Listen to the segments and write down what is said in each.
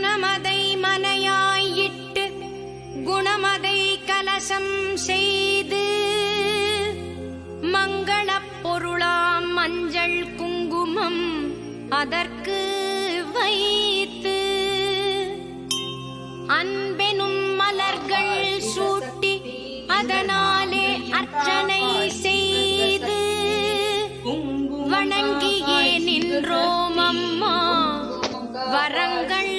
மனமதை மனையாயிட்டு குணமதை கலசம் செய்து மங்களப் பொருளாம் மஞ்சள் குங்குமம் அதற்கு வைத்து அன்பெனும் மலர்கள் சூட்டி அதனாலே அர்ச்சனை செய்து வணங்கியே நின்றோம் அம்மா. வரங்கள்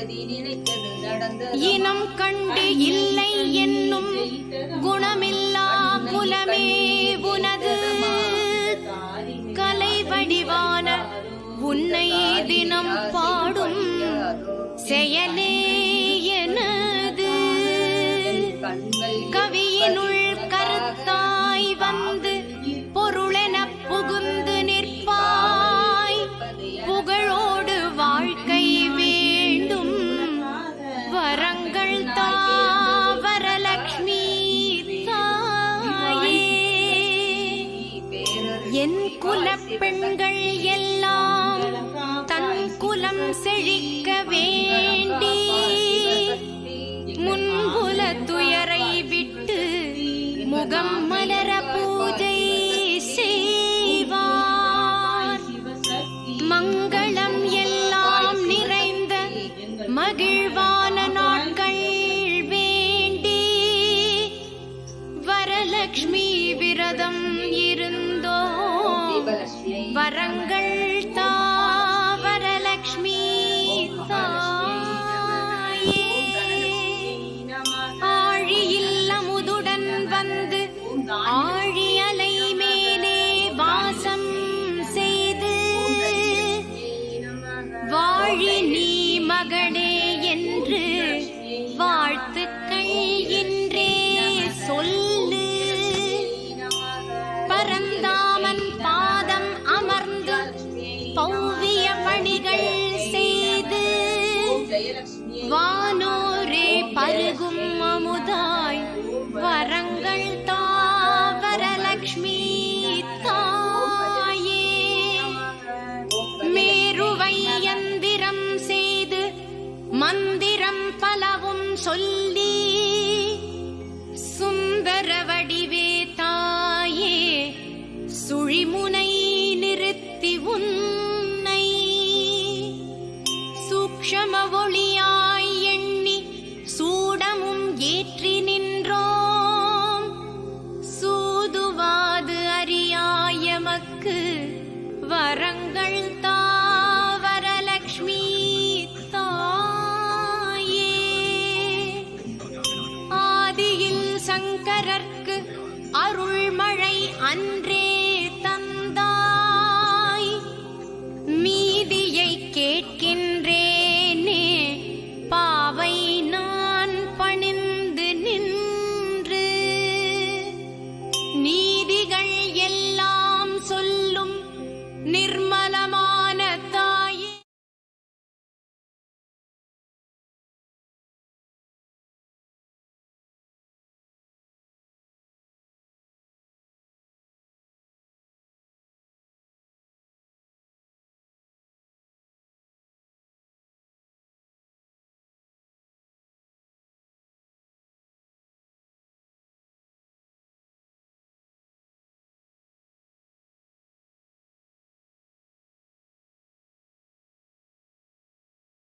அருந்ததி நினைத்தது நடந்தது. இனம் கண்டு இல்லை என்னும் குணமில்லா குலமே உனது கலை வடிவான உன்னை தினம் பாடும் செயலே செழிக்க வேண்டி முன்புல துயரை விட்டு முகம் மலர பூஜை செய்வார். மங்களம் எல்லாம் நிறைந்த மகிழ்வான நாட்கள் வேண்டி வரலக்ஷ்மி விரதம் இருந்தோ வரங்கள் சொல்லி அன்றே